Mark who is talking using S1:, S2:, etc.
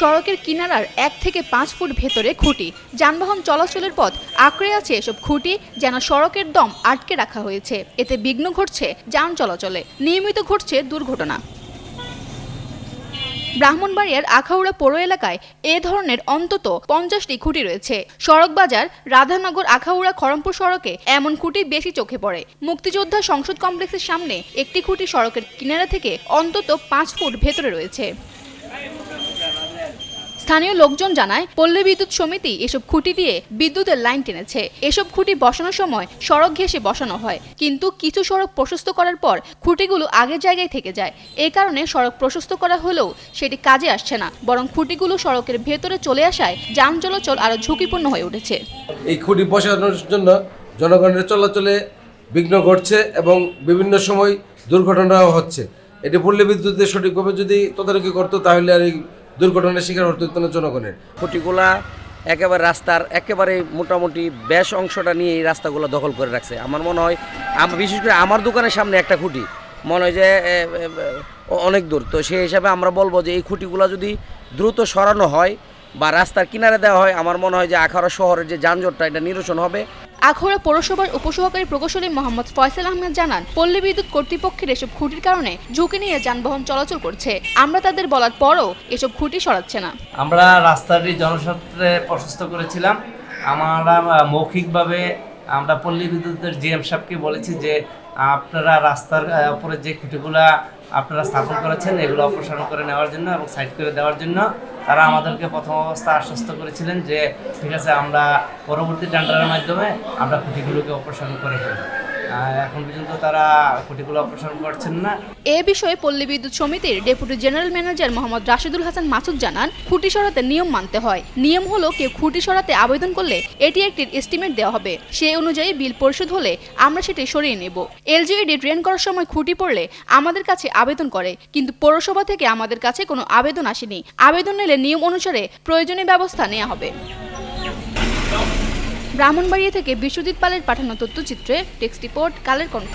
S1: সড়কের কিনারার এক থেকে পাঁচ ফুট ভেতরে খুঁটি। যানবাহন চলাচলের পথ আঁকড়ে আছে এসব খুঁটি যেন সড়কের দম আটকে রাখা হয়েছে। এতে বিঘ্ন ঘটছে যান চলাচলে। নিয়মিত ঘটছে দুর্ঘটনা। ব্রাহ্মণবাড়িয়ার আখাউড়া পৌর এলাকায় এ ধরনের অন্তত পঞ্চাশটি খুঁটি রয়েছে। সড়ক বাজার রাধানগর আখাউড়া খড়মপুর সড়কে এমন খুঁটি বেশি চোখে পড়ে। মুক্তিযোদ্ধা সংসদ কমপ্লেক্সের সামনে একটি খুঁটি সড়কের কিনারা থেকে অন্তত পাঁচ ফুট ভেতরে রয়েছে। স্থানীয় লোকজন জানায়, পল্লী বিদ্যুৎ সমিতি এসব খুঁটি দিয়ে বিদ্যুতের লাইন টেনেছে। এসব খুঁটি বসানোর সময় সড়ক ঘেঁষে বসানো হয়। কিন্তু কিছু সড়ক প্রশস্ত করার পর খুঁটিগুলো আগের জায়গায় থেকে যায়। এ কারণে সড়ক প্রশস্ত করা হলেও সেটি কাজে আসছে না। বরং খুঁটিগুলো সড়কের ভেতরে চলে আসায় যান চলাচল আরও ঝুঁকিপূর্ণ হয়ে উঠেছে।
S2: এই খুঁটি বসানোর জন্য জনগণের চলাচলে বিঘ্ন ঘটছে এবং বিভিন্ন সময় দুর্ঘটনাও হচ্ছে। এটি পল্লী বিদ্যুতের সঠিকভাবে যদি তদারকি করতো তাহলে আর এই দুর্ঘটনার শিকার হতে জনগণের।
S3: খুঁটিগুলা একেবারে রাস্তার একেবারে মোটামুটি বেশ অংশটা নিয়ে এই রাস্তাগুলো দখল করে রাখছে। আমার মনে হয় বিশেষ করে আমার দোকানের সামনে একটা খুঁটি, মনে হয় যে অনেক দূর। তো সেই হিসাবে আমরা বলব যে এই খুঁটিগুলো যদি দ্রুত সরানো হয় বা রাস্তার কিনারে দেওয়া হয়, আমার মনে হয় যে আখাড়া শহরের যে যানজটটা, এটা নিরসন হবে।
S1: আখাউড়া পৌরসভার উপসহকারী প্রকৌশলী মোহাম্মদ ফয়সাল আহমেদ জানান, পল্লী বিদ্যুৎ কর্তৃপক্ষের এসব খুঁটির কারণে ঝুঁকি নিয়ে যানবাহন চলাচল করছে। আমরা তাদের বলার পরও এসব খুঁটি সরাচ্ছে না।
S4: আমরা রাস্তাটি জনস্বার্থে প্রশস্ত করেছিলাম। আমরা মৌখিকভাবে আমরা পল্লী বিদ্যুতের জিএম সাহেবকে বলেছি যে, আপনারা রাস্তার উপরে যে খুঁটিগুলা আপনারা স্থাপন করেছেন, এগুলো অপসারণ করে নেওয়ার জন্য এবং সাইড করে দেওয়ার জন্য, তারা আমাদেরকে প্রথম অবস্থা আশ্বস্ত করেছিলেন যে, ঠিক আছে, আমরা পরবর্তী টেন্ডারের মাধ্যমে আমরা খুঁটিগুলোকে অপসারণ করে ফেলব। এখন পর্যন্ত তারা খুঁটিগুলো অপসারণ করছেন না।
S1: এ বিষয়ে পল্লী বিদ্যুৎ সমিতির deputy general manager Mohammad Rashidul Hasan Masud জানান খুঁটি সরাতে নিয়ম মানতে হয়। নিয়ম হলো কেউ খুঁটি সরাতে আবেদন করলে এটি একটি এস্টিমেট দেওয়া হবে। সেই অনুযায়ী বিল পরিশোধ হলে আমরা সেটি সরিয়ে নেব। এলজিইডি ড্রেন করার সময় খুঁটি পড়লে আমাদের কাছে আবেদন করে, কিন্তু পৌরসভা থেকে আমাদের কাছে কোনো আবেদন আসেনি। আবেদন নিলে নিয়ম অনুসারে প্রয়োজনীয় ব্যবস্থা নেওয়া হবে। ব্রাহ্মণবাড়িয়া থেকে বিশ্বজিৎ পালের পাঠানো তথ্যচিত্রে টেক্সট রিপোর্ট কালের কণ্ঠ।